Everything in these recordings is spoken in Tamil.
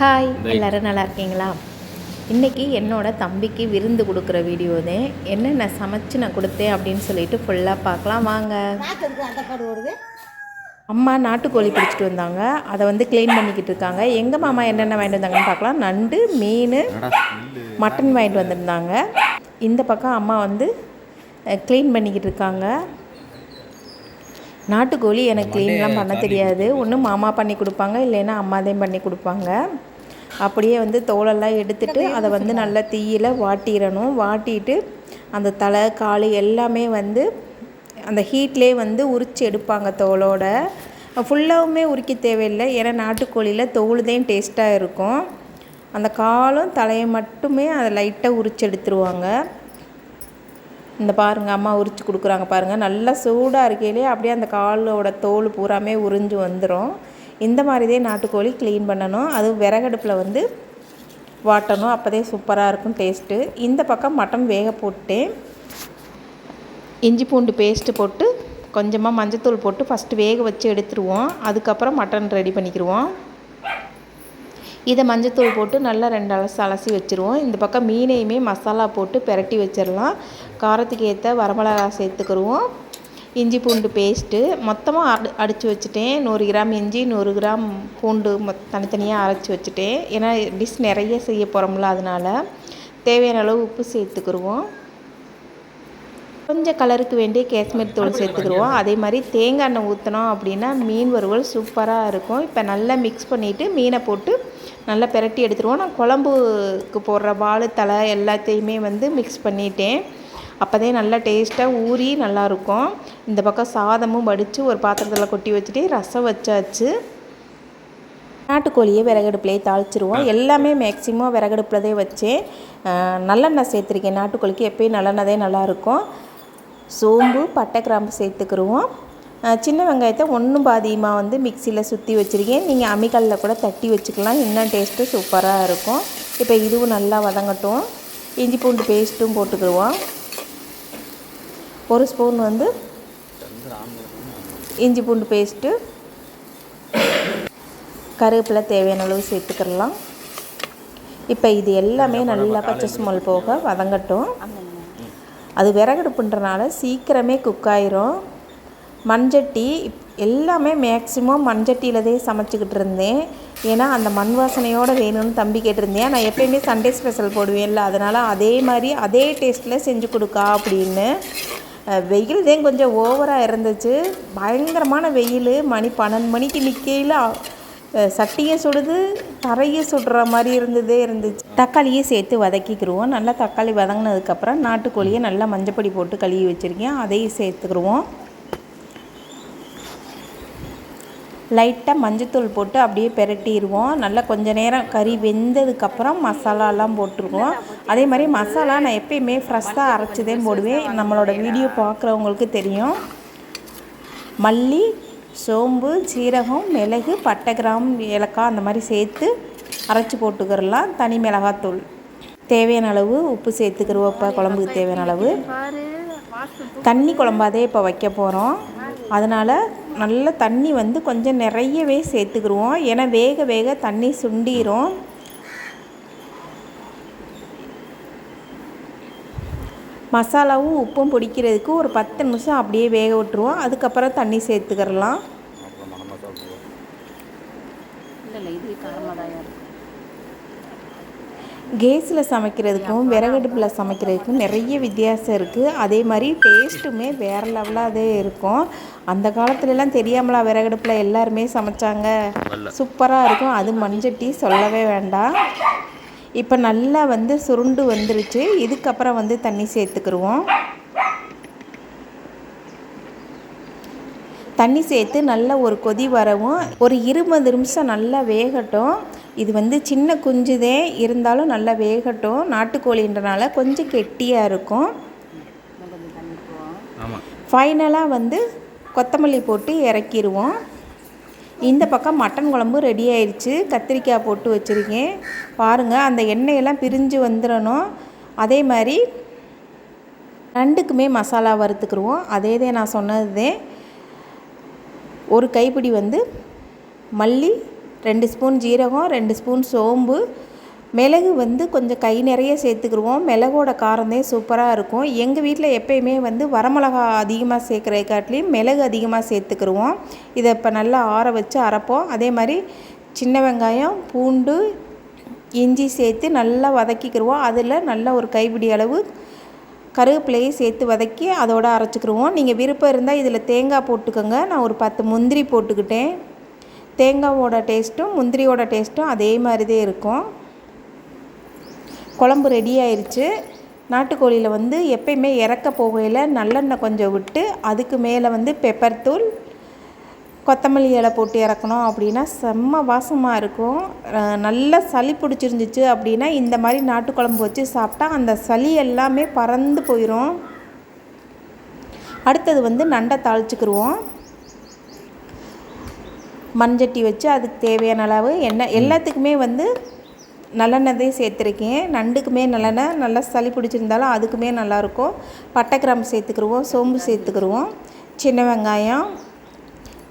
ஹாய் எல்லோரும் நல்லா இருக்கீங்களா? இன்றைக்கி என்னோட தம்பிக்கு விருந்து கொடுக்குற வீடியோ தான் என்னென்ன சமைச்சு நான் கொடுத்தேன் அப்படின்னு சொல்லிட்டு ஃபுல்லாக பார்க்கலாம். வாங்க. அம்மா நாட்டுக்கோழி பிடிச்சிட்டு வந்தாங்க. அதை வந்து க்ளீன் பண்ணிக்கிட்டு இருக்காங்க. எங்கள் மாமா என்னென்ன வாங்கிட்டு வந்தாங்கன்னு பார்க்கலாம். நண்டு மீன் மட்டன் வாங்கிட்டு வந்திருந்தாங்க. இந்த பக்கம் அம்மா வந்து க்ளீன் பண்ணிக்கிட்டு இருக்காங்க. நாட்டுக்கோழி எனக்கு க்ளீன்லாம் பண்ண தெரியாது. ஒன்று மாமா பண்ணி கொடுப்பாங்க இல்லைன்னா அம்மாதையும் பண்ணி கொடுப்பாங்க. அப்படியே வந்து தோலெல்லாம் எடுத்துட்டு அதை வந்து நல்லா தீயில வாட்டிடணும். வாட்டிட்டு அந்த தலை கால் எல்லாமே வந்து அந்த ஹீட்லேயே வந்து உரித்து எடுப்பாங்க தோலோட. ஃபுல்லாகவுமே உரிக்க தேவையில்லை. ஏன்னா நாட்டுக்கோழியில் தோல் தான் டேஸ்ட்டாக இருக்கும். அந்த காலும் தலையை மட்டுமே அதை லைட்டாக உரித்து எடுத்துருவாங்க. இந்த பாருங்கள் அம்மா உரித்து கொடுக்குறாங்க பாருங்கள் நல்லா சூடாக இருக்கையிலே அப்படியே அந்த காலோட தோல் பூராமே உறிஞ்சு வந்துடும் இந்த மாதிரிதே நாட்டுக்கோழி க்ளீன் பண்ணணும். அதுவும் விறகடுப்பில் வந்து வாட்டணும். அப்போதே சூப்பராக இருக்கும் டேஸ்ட்டு இந்த பக்கம் மட்டன் வேக போட்டுட்டேன் இஞ்சி பூண்டு பேஸ்ட்டு போட்டு கொஞ்சமாக மஞ்சத்தூள் போட்டு ஃபஸ்ட்டு வேக வச்சு எடுத்துருவோம். அதுக்கப்புறம் மட்டன் ரெடி பண்ணிக்கிடுவோம் இதை மஞ்சத்தூள் போட்டு நல்லா ரெண்டு அலசி அலசி வச்சுருவோம். இந்த பக்கம் மீனையுமே மசாலா போட்டு பெரட்டி வச்சிடலாம் காரத்துக்கு ஏற்ற வரமிளகா சேர்த்துக்கிடுவோம் இஞ்சி பூண்டு பேஸ்ட்டு மொத்தமாக அடி அடித்து வச்சுட்டேன். நூறு கிராம் இஞ்சி நூறு கிராம் பூண்டு மொத் தனித்தனியாக அரைச்சி வச்சுட்டேன். ஏன்னா டிஷ் நிறைய செய்ய போகிறோம்ல அதனால் தேவையான அளவு உப்பு சேர்த்துக்கிடுவோம் கொஞ்சம் கலருக்கு வேண்டிய காஷ்மீர் தூள் சேர்த்துக்கிடுவோம் அதே மாதிரி தேங்காய் எண்ணெய் ஊற்றினோம் அப்படின்னா மீன் வறுவல் சூப்பராக இருக்கும். இப்போ நல்லா மிக்ஸ் பண்ணிவிட்டு மீனை போட்டு நல்லா பெரட்டி எடுத்துருவோம். நான் குழம்புக்கு போடுற வாழை தலை எல்லாத்தையுமே வந்து மிக்ஸ் பண்ணிட்டேன். அப்போதே நல்லா டேஸ்ட்டாக ஊறி நல்லாயிருக்கும் இந்த பக்கம் சாதமும் வடித்து ஒரு பாத்திரத்தில் கொட்டி வச்சுட்டு ரசம் வச்சாச்சு. நாட்டுக்கோழியை விறகடுப்புலேயே தாளிச்சிருவோம். எல்லாமே மேக்ஸிமம் விறகடுப்பில் தான் வச்சேன். நல்லெண்ணெய் சேர்த்துருக்கேன். நாட்டுக்கோழிக்கு எப்பயும் நல்லெண்ணெய் தான் நல்லாயிருக்கும் சோம்பு பட்டை கிராம்பு சேர்த்துக்கிருவோம். சின்ன வெங்காயத்தை ஒன்றும் பாதியமாக வந்து மிக்சியில் சுற்றி வச்சுருக்கேன். நீங்கள் அம்மிக்கல்லில் கூட தட்டி வச்சுக்கலாம். இன்னும் டேஸ்ட்டு சூப்பராக இருக்கும். இப்போ இதுவும் நல்லா வதங்கட்டும். இஞ்சி பூண்டு பேஸ்ட்டும் போட்டுக்கிடுவோம் ஒரு ஸ்பூன் வந்து இஞ்சி பூண்டு பேஸ்ட்டு கருவேப்பிலை தேவையான அளவு சேர்த்துக்கிடலாம் இப்போ இது எல்லாமே நல்லா பச்சை ஸ்மெல் போக வதங்கட்டும். அது விறகடுப்புன்றனால சீக்கிரமே குக் ஆயிரும். மண்சட்டி இப்- எல்லாமே மேக்ஸிமம் மண்சட்டியில் தான் சமைச்சிக்கிட்டு இருந்தேன். ஏன்னா அந்த மண் வாசனையோடு வேணும்னு தம்பி கேட்டிருந்தேன். நான் எப்பயுமே சண்டே ஸ்பெஷல் போடுவேன்ல அதனால் அதே மாதிரி அதே டேஸ்ட்டில் செஞ்சு கொடுக்கா அப்படின்னு. வெயில் தான் கொஞ்சம் ஓவராக இருந்துச்சு. பயங்கரமான வெயில். மணி பன்னெண்டு மணிக்கு நிற்கையில் சட்டியை சுடுது தரையை சுடுற மாதிரி இருந்ததே இருந்துச்சு. தக்காளியை சேர்த்து வதக்கிக்கிடுவோம் நல்லா தக்காளி வதங்கினதுக்கப்புறம் நாட்டுக்கோழியை நல்லா மஞ்சப்பொடி போட்டு கழுவி வச்சுருக்கேன். அதையும் சேர்த்துக்கிடுவோம் லைட்டாக மஞ்சத்தூள் போட்டு அப்படியே பெரட்டிடுவோம். நல்லா கொஞ்ச நேரம் கறி வெந்ததுக்கப்புறம் மசாலாலாம் போட்டுருவோம். அதே மாதிரி மசாலா நான் எப்பயுமே ஃப்ரெஷ்ஷாக அரைச்சதே போடுவேன். நம்மளோட வீடியோ பார்க்குறவங்களுக்கு தெரியும். மல்லி சோம்பு சீரகம் மிளகு பட்டை கிராம் ஏலக்காய் அந்த மாதிரி சேர்த்து அரைச்சி போட்டுக்கிறலாம். தனி மிளகாத்தூள். தேவையான அளவு உப்பு சேர்த்துக்கிறோம். இப்போ குழம்புக்கு தேவையான அளவு. தண்ணி குழம்பாதே இப்போ வைக்க போகிறோம் அதனால் நல்ல தண்ணி வந்து கொஞ்சம் நிறையவே சேர்த்துக்குருவோம். ஏன்னா வேக வேக தண்ணி சுண்டிரும். மசாலாவும் உப்பும் பிடிக்கிறதுக்கு ஒரு பத்து நிமிஷம் அப்படியே வேக விட்டுருவோம். அதுக்கப்புறம் தண்ணி சேர்த்துக்கிறலாம் இல்லை இல்லை இது காரமாக தான் இருக்கும் கேஸில் சமைக்கிறதுக்கும் விறகடுப்பில் சமைக்கிறதுக்கும் நிறைய வித்தியாசம் இருக்குது அதே மாதிரி டேஸ்ட்டுமே வேறு லெவலாக அதே இருக்கும். அந்த காலத்துலலாம் தெரியாமலா விறகடுப்பில் எல்லாருமே சமைச்சாங்க. சூப்பராக இருக்கும். அது மண்சட்டி சொல்லவே வேண்டாம். இப்போ நல்லா வந்து சுருண்டு வந்துருச்சு. இதுக்கப்புறம் வந்து தண்ணி சேர்த்துக்கிருவோம். தண்ணி சேர்த்து நல்லா ஒரு கொதி வரவும் ஒரு இருபது நிமிஷம் நல்லா வேகட்டும். இது வந்து சின்ன குஞ்சுதே இருந்தாலும் நல்லா வேகட்டும். நாட்டுக்கோழின்றனால கொஞ்சம் கெட்டியாக இருக்கும். ஃபைனலாக வந்து கொத்தமல்லி போட்டு இறக்கிடுவோம் இந்த பக்கம் மட்டன் குழம்பு ரெடி ஆயிடுச்சு கத்திரிக்காய் போட்டு வச்சுருக்கேன். பாருங்கள் அந்த எண்ணெயெல்லாம் பிரிஞ்சு வந்துடணும் அதே மாதிரி நண்டுக்குமே மசாலா வறுத்துக்கிடுவோம் அதே தான் நான் சொன்னதே. ஒரு கைப்பிடி வந்து மல்லி ரெண்டு ஸ்பூன் ஜீரகம் ரெண்டு ஸ்பூன் சோம்பு. மிளகு வந்து கொஞ்சம் கை நிறைய சேர்த்துக்கிடுவோம் மிளகோட காரந்தே சூப்பராக இருக்கும். எங்கள் வீட்டில் எப்பயுமே வந்து வரமிளகா அதிகமாக சேர்க்குற காட்டிலையும் மிளகு அதிகமாக சேர்த்துக்கிருவோம். இதை இப்போ நல்லா ஆற வச்சு அரைப்போம். அதே மாதிரி சின்ன வெங்காயம் பூண்டு இஞ்சி சேர்த்து நல்லா வதக்கிக்கிடுவோம் அதில் நல்லா ஒரு கைப்பிடி அளவு கருவேப்பிலையை சேர்த்து வதக்கி அதோட அரைச்சிக்கிருவோம். நீங்கள் விருப்பம் இருந்தால் இதில் தேங்காய் போட்டுக்கோங்க. நான் ஒரு பத்து முந்திரி போட்டுக்கிட்டேன். தேங்காவோட டேஸ்ட்டும் முந்திரியோட டேஸ்ட்டும் அதே மாதிரி தான் இருக்கும். குழம்பு ரெடி ஆயிடுச்சு நாட்டுக்கோழியில் வந்து எப்பயுமே இறக்க போகையில் நல்லெண்ணெய் கொஞ்சம் விட்டு அதுக்கு மேலே வந்து பெப்பர் தூள் கொத்தமல்லி இலை போட்டு இறக்கணும் அப்படின்னா செம்ம வாசமாக இருக்கும். நல்லா சளி பிடிச்சிருந்துச்சு அப்படின்னா இந்த மாதிரி நாட்டுக்குழம்பு வச்சு சாப்பிட்டா அந்த சளி எல்லாமே பறந்து போயிடும் அடுத்தது வந்து நண்டை தாளிச்சுக்கிருவோம். மண்சட்டி வச்சு அதுக்கு தேவையான அளவு எண்ணெய் எல்லாத்துக்குமே வந்து நல்லெண்ணெய் சேர்த்துருக்கேன். நண்டுக்குமே நல்லெண்ணெய் நல்லா சளி பிடிச்சிருந்தாலும் அதுக்குமே நல்லாயிருக்கும் பட்டை கிராம்பு சேர்த்துக்கிருவோம் சோம்பு சேர்த்துக்கிருவோம். சின்ன வெங்காயம்.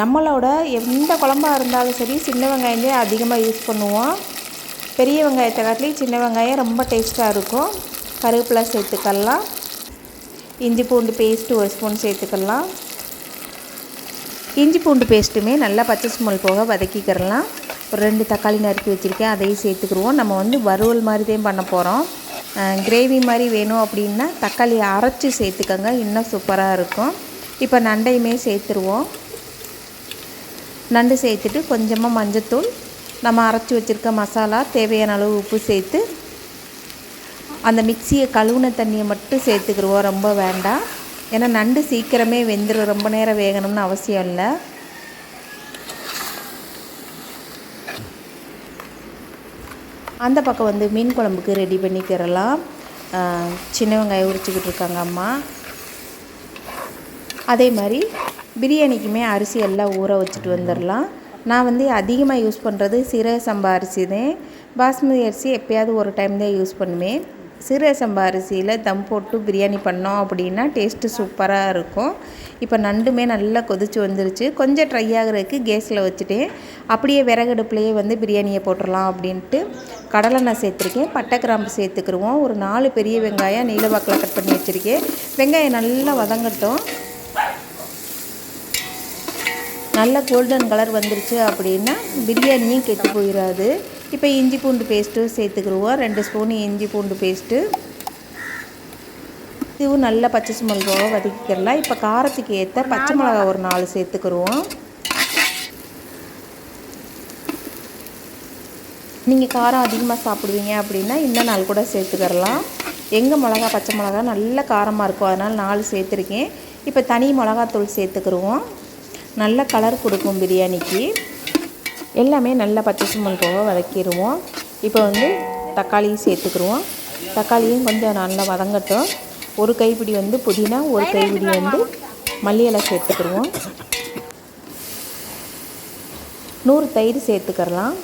நம்மளோட எந்த குழம்பா இருந்தாலும் சரி சின்ன வெங்காயமே அதிகமாக யூஸ் பண்ணுவோம். பெரிய வெங்காயத்தை காட்டிலையும் சின்ன வெங்காயம் ரொம்ப டேஸ்ட்டாக இருக்கும். கருவேப்பிலை சேர்த்துக்கலாம். இஞ்சி பூண்டு பேஸ்ட்டு ஒரு ஸ்பூன் சேர்த்துக்கலாம். இஞ்சி பூண்டு பேஸ்ட்டுமே நல்லா பச்சை ஸ்மெல் போக வதக்கிக்கிறலாம். ஒரு ரெண்டு தக்காளி நறுக்கி வச்சுருக்கேன் அதையும் சேர்த்துக்குருவோம் நம்ம வந்து வறுவல் மாதிரி தான் பண்ண போகிறோம் கிரேவி மாதிரி வேணும் அப்படின்னா தக்காளியை அரைச்சி சேர்த்துக்கோங்க இன்னும் சூப்பராக இருக்கும். இப்போ நண்டையுமே சேர்த்துருவோம். நண்டு சேர்த்துட்டு கொஞ்சமாக மஞ்சத்தூள் நம்ம அரைச்சி வச்சுருக்க மசாலா தேவையான அளவு உப்பு சேர்த்து அந்த மிக்சியை கழுவுன தண்ணியை மட்டும் சேர்த்துக்கிருவோம் ரொம்ப வேண்டாம். ஏன்னா நண்டு சீக்கிரமே வெந்துடும் ரொம்ப நேரம் வேகணும்னு அவசியம் இல்லை. அந்த பக்கம் வந்து மீன் குழம்புக்கு ரெடி பண்ணிக்கிறலாம் சின்ன வெங்காயம் உரிச்சிக்கிட்டு இருக்காங்க அம்மா. அதே மாதிரி பிரியாணிக்குமே அரிசி எல்லாம் ஊற வச்சுட்டு வந்துடலாம் நான் வந்து அதிகமாக யூஸ் பண்ணுறது சீரக சம்பா அரிசி தான் பாஸ்மதி அரிசி எப்பயாவது ஒரு டைம் தான் யூஸ் பண்ணுவேன். சீரக சம்பா அரிசியில் தம் போட்டு பிரியாணி பண்ணோம் அப்படின்னா டேஸ்ட்டு சூப்பராக இருக்கும். இப்போ நண்டுமே நல்லா கொதிச்சு வந்துருச்சு. கொஞ்சம் ட்ரை ஆகுறதுக்கு கேஸில் வச்சுட்டேன். அப்படியே விறகடுப்புலேயே வந்து பிரியாணியை போட்டுடலாம் அப்படின்ட்டு கடலெண்ணெய் சேர்த்துருக்கேன். பட்டை கிராம்பு சேர்த்துக்கிருவோம். ஒரு நாலு பெரிய வெங்காயம் நீலவாக்கில் கட் பண்ணி வச்சுருக்கேன். வெங்காயம் நல்லா வதங்கட்டும். நல்ல கோல்டன் கலர் வந்துருச்சு அப்படின்னா பிரியாணியும் கெட்டு போயிடாது இப்போ இஞ்சி பூண்டு பேஸ்ட்டு சேர்த்துக்கிடுவோம் ரெண்டு ஸ்பூன் இஞ்சி பூண்டு பேஸ்ட்டு. இதுவும் நல்ல பச்சை போக வதக்கிக்கிறலாம் இப்போ காரத்துக்கு ஏற்ற பச்சை மிளகா ஒரு நாலு சேர்த்துக்கிடுவோம் நீங்கள் காரம் அதிகமாக சாப்பிடுவீங்க அப்படின்னா இந்த நாள் கூட சேர்த்துக்கிறலாம் எங்கள் மிளகா பச்சை மிளகா நல்ல காரமாக இருக்கும். அதனால் நாலு சேர்த்துருக்கேன். இப்போ தனி மிளகாத்தூள் சேர்த்துக்கிடுவோம் நல்ல கலர் கொடுக்கும் பிரியாணிக்கு. எல்லாமே நல்ல பச்சை சுமல் போக வதக்கிடுவோம். இப்போ வந்து தக்காளியும் சேர்த்துக்கிடுவோம். தக்காளியும் கொஞ்சம் நல்லா வதங்கட்டும். ஒரு கைப்பிடி வந்து புதினா ஒரு கைப்பிடி வந்து மல்லி இலை சேர்த்துக்கிடுவோம். நூறு தயிர் சேர்த்துக்கிறலாம்.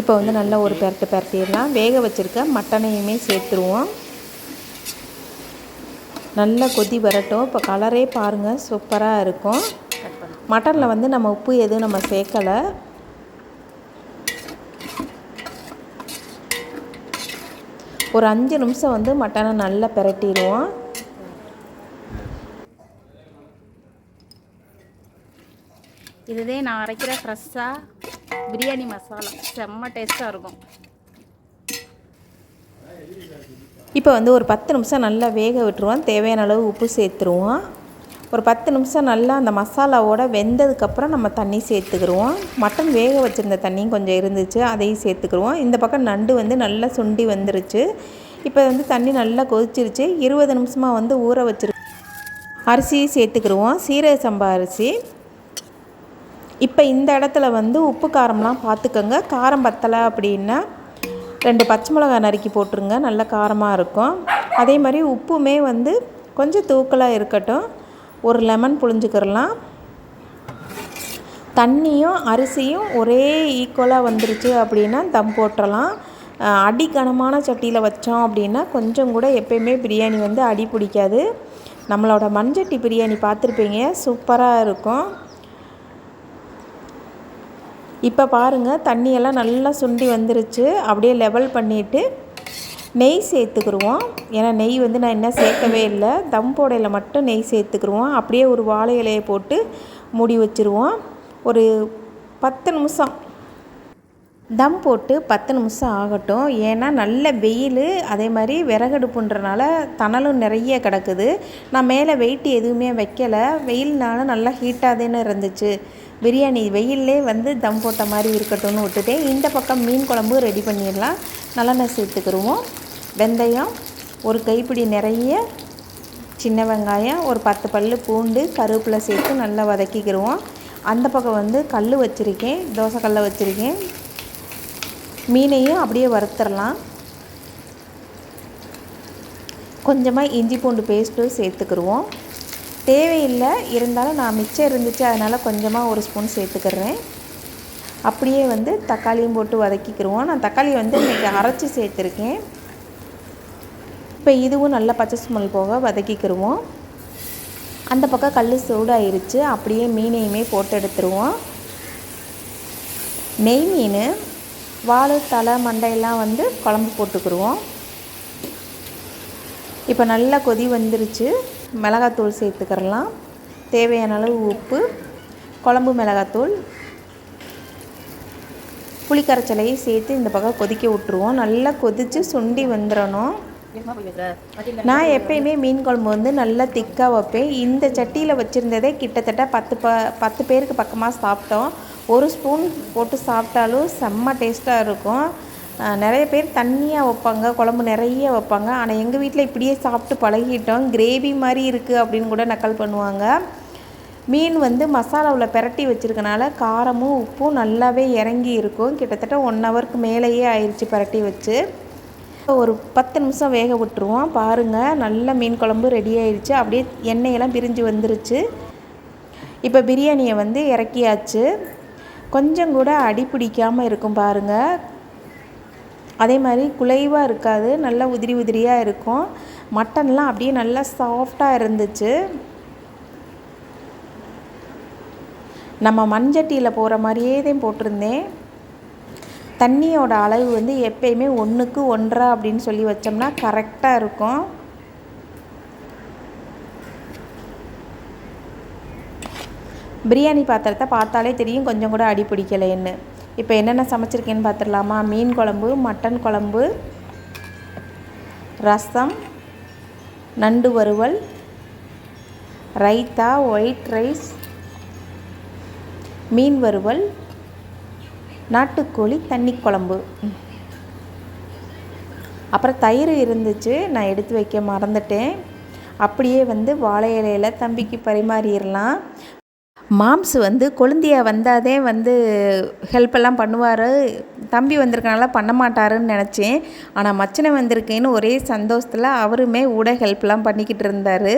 இப்போ வந்து நல்லா ஒரு பெரட்டு பெரட்டிடலாம். வேக வச்சுருக்க மட்டனையுமே சேர்த்துருவோம். நல்லா கொதி வரட்டும். இப்போ கலரே பாருங்கள் சூப்பராக இருக்கும். மட்டனில் வந்து நம்ம உப்பு எதுவும் நம்ம சேர்க்கலை. ஒரு அஞ்சு நிமிஷம் வந்து மட்டனை நல்லா பெரட்டிடுவோம். இதுதே நான் அரைக்கிற ஃப்ரெஷ்ஷாக பிரியாணி மசாலா. செம்ம டேஸ்ட்டாக இருக்கும். இப்போ வந்து ஒரு பத்து நிமிஷம் நல்லா வேக விட்டுருவோம். தேவையான அளவு உப்பு சேர்த்துருவோம். ஒரு பத்து நிமிஷம் நல்லா அந்த மசாலாவோட வெந்ததுக்கப்புறம் நம்ம தண்ணி சேர்த்துக்கிருவோம். மட்டன் வேக வச்சுருந்த தண்ணியும் கொஞ்சம் இருந்துச்சு அதையும் சேர்த்துக்கிடுவோம் இந்த பக்கம் நண்டு வந்து நல்லா சுண்டி வந்துருச்சு. இப்போ வந்து தண்ணி நல்லா கொதிச்சிருச்சு. இருபது நிமிஷமாக வந்து ஊற வச்சிரு அரிசியும் சேர்த்துக்கிடுவோம் சீரக சம்பா அரிசி. இப்போ இந்த இடத்துல வந்து உப்பு காரம்லாம் பார்த்துக்கோங்க. காரம் பத்தலை அப்படின்னா ரெண்டு பச்சை மிளகாய் நறுக்கி போட்டுருங்க நல்ல காரமாக இருக்கும். அதே மாதிரி உப்புமே வந்து கொஞ்சம் தூக்கலாக இருக்கட்டும். ஒரு லெமன் புழிஞ்சுக்கிறலாம் தண்ணியும் அரிசியும் ஒரே ஈக்குவலாக வந்துருச்சு அப்படின்னா தம் போட்டுறலாம். அடி கனமான சட்டியில் வச்சோம் அப்படின்னா கொஞ்சம் கூட எப்பயுமே பிரியாணி வந்து அடி பிடிக்காது. நம்மளோட மண்சட்டி பிரியாணி பார்த்துருப்பீங்க சூப்பராக இருக்கும். இப்போ பாருங்கள் தண்ணியெல்லாம் நல்லா சுண்டி வந்துருச்சு. அப்படியே லெவல் பண்ணிவிட்டு நெய் சேர்த்துக்குருவோம். ஏன்னா நெய் வந்து நான் என்ன சேர்க்கவே இல்லை. தம் போடையில் மட்டும் நெய் சேர்த்துக்குருவோம். அப்படியே ஒரு வாழை இலையை போட்டு மூடி வச்சுருவோம். ஒரு பத்து நிமிஷம். தம் போட்டு பத்து நிமிஷம் ஆகட்டும். ஏன்னா நல்ல வெயில் அதே மாதிரி விறகடுப்புன்றனால தணலும் நிறைய கிடக்குது. நான் மேலே வெயிட் எதுவுமே வைக்கலை. வெயில்னால நல்லா ஹீட்டாக தானே இருந்துச்சு. பிரியாணி வெயிலே வந்து தம் போட்ட மாதிரி இருக்கட்டும்னு விட்டுட்டேன் இந்த பக்கம் மீன் குழம்பு ரெடி பண்ணிடலாம். நல்லெண்ணெய் சேர்த்துக்கிருவோம். வெந்தயம் ஒரு கைப்பிடி நிறைய சின்ன வெங்காயம் ஒரு பத்து பல் பூண்டு கருவேப்பிலை சேர்த்து நல்லா வதக்கிக்கிடுவோம் அந்த பக்கம் வந்து கல் வச்சுருக்கேன் தோசை கல்லை வச்சுருக்கேன். மீனையும் அப்படியே வறுத்துடலாம். கொஞ்சமாக இஞ்சி பூண்டு பேஸ்ட்டும் சேர்த்துக்கிடுவோம் தேவையில்லை. இருந்தாலும் நான் மிச்சம் இருந்துச்சு அதனால் கொஞ்சமாக ஒரு ஸ்பூன் சேர்த்துக்கிறேன். அப்படியே வந்து தக்காளியும் போட்டு வதக்கிக்கிடுவோம் நான் தக்காளி வந்து இன்றைக்கி அரைச்சி சேர்த்துருக்கேன். இப்போ இதுவும் நல்லா பச்சை சுமல் போக வதக்கிக்கிடுவோம் அந்த பக்கம் கல் சூடாயிருச்சு. அப்படியே மீனையுமே போட்டு எடுத்துருவோம். நெய் மீன் வாழை தலை மண்டையெல்லாம் வந்து குழம்பு போட்டுக்கிடுவோம் இப்போ நல்லா கொதி வந்துருச்சு. மிளகாத்தூள் சேர்த்துக்கிறலாம். தேவையான அளவு உப்பு குழம்பு மிளகாத்தூள். புளிக்கரைச்சலையும் சேர்த்து இந்த பக்கம் கொதிக்க விட்ருவோம் நல்லா கொதித்து சுண்டி வந்துடணும் நான் எப்பயுமே மீன் குழம்பு வந்து நல்லா திக்காக வைப்பேன். இந்த சட்டியில் வச்சுருந்ததே கிட்டத்தட்ட பத்து ப பத்து பேருக்கு பக்கமாக சாப்பிட்டோம். ஒரு ஸ்பூன் போட்டு சாப்பிட்டாலும் செம்ம டேஸ்ட்டாக இருக்கும். நிறைய பேர் தண்ணியாக வைப்பாங்க குழம்பு நிறைய வைப்பாங்க. ஆனால் எங்கள் வீட்டில் இப்படியே சாப்பிட்டு பழகிட்டோம். கிரேவி மாதிரி இருக்குது அப்படின்னு கூட நக்கல் பண்ணுவாங்க. மீன் வந்து மசாலாவில் பிரட்டி வச்சுருக்கனால காரமும் உப்பும் நல்லாவே இறங்கி இருக்கும். கிட்டத்தட்ட ஒன் ஹவருக்கு மேலேயே ஆயிடுச்சு பிரட்டி வச்சு. ஒரு பத்து நிமிஷம் வேக விட்டுருவோம். பாருங்கள் நல்ல மீன் குழம்பு ரெடி ஆயிடுச்சு அப்படியே எண்ணெயெல்லாம் பிரிஞ்சு வந்துருச்சு. இப்போ பிரியாணியை வந்து இறக்கியாச்சு. கொஞ்சம் கூட அடி பிடிக்காமல் இருக்கும் பாருங்கள் அதே மாதிரி குலைவாக இருக்காது நல்லா உதிரி உதிரியாக இருக்கும். மட்டன்லாம் அப்படியே நல்லா சாஃப்டாக இருந்துச்சு. நம்ம மண்சட்டியில் போகிற மாதிரியே தான் போட்டிருந்தேன். தண்ணியோட அளவு வந்து எப்பயுமே ஒன்றுக்கு ஒன்றரை அப்படின்னு சொல்லி வச்சோம்னா கரெக்டாக இருக்கும். பிரியாணி பாத்திரத்தை பார்த்தாலே தெரியும் கொஞ்சம் கூட அடி பிடிக்கலைன்னு. இப்போ என்னென்ன சமைச்சிருக்கேன்னு பார்த்துடலாமா? மீன் குழம்பு மட்டன் குழம்பு ரசம் நண்டு வறுவல் ரைத்தா ஒயிட் ரைஸ் மீன் வறுவல் நாட்டுக்கோழி தண்ணி குழம்பு. அப்புறம் தயிர் இருந்துச்சு நான் எடுத்து வைக்க மறந்துட்டேன். அப்படியே வந்து வாழை இலையில் தம்பிக்கு பரிமாறிடலாம். மாம்ஸ் வந்து கொழுந்தியா வந்தாதே வந்து ஹெல்ப் எல்லாம் பண்ணுவார். தம்பி வந்திருக்கனால பண்ண மாட்டாருன்னு நினச்சேன். ஆனால் மச்சனை வந்திருக்கேன்னு ஒரே சந்தோஷத்தில் அவருமே கூட ஹெல்ப்லாம் பண்ணிக்கிட்டு இருந்தார்.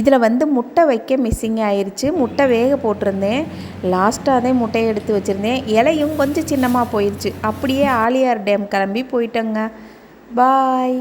இதில் வந்து முட்டை வைக்க மிஸ்ஸிங் ஆயிடுச்சு முட்டை வேக போட்டிருந்தேன். லாஸ்ட்டாக தான் முட்டையை எடுத்து வச்சுருந்தேன். இலையும் கொஞ்சம் சின்னமாக போயிடுச்சு அப்படியே ஆலியார் டேம் கிளம்பி போயிட்டேங்க. பாய்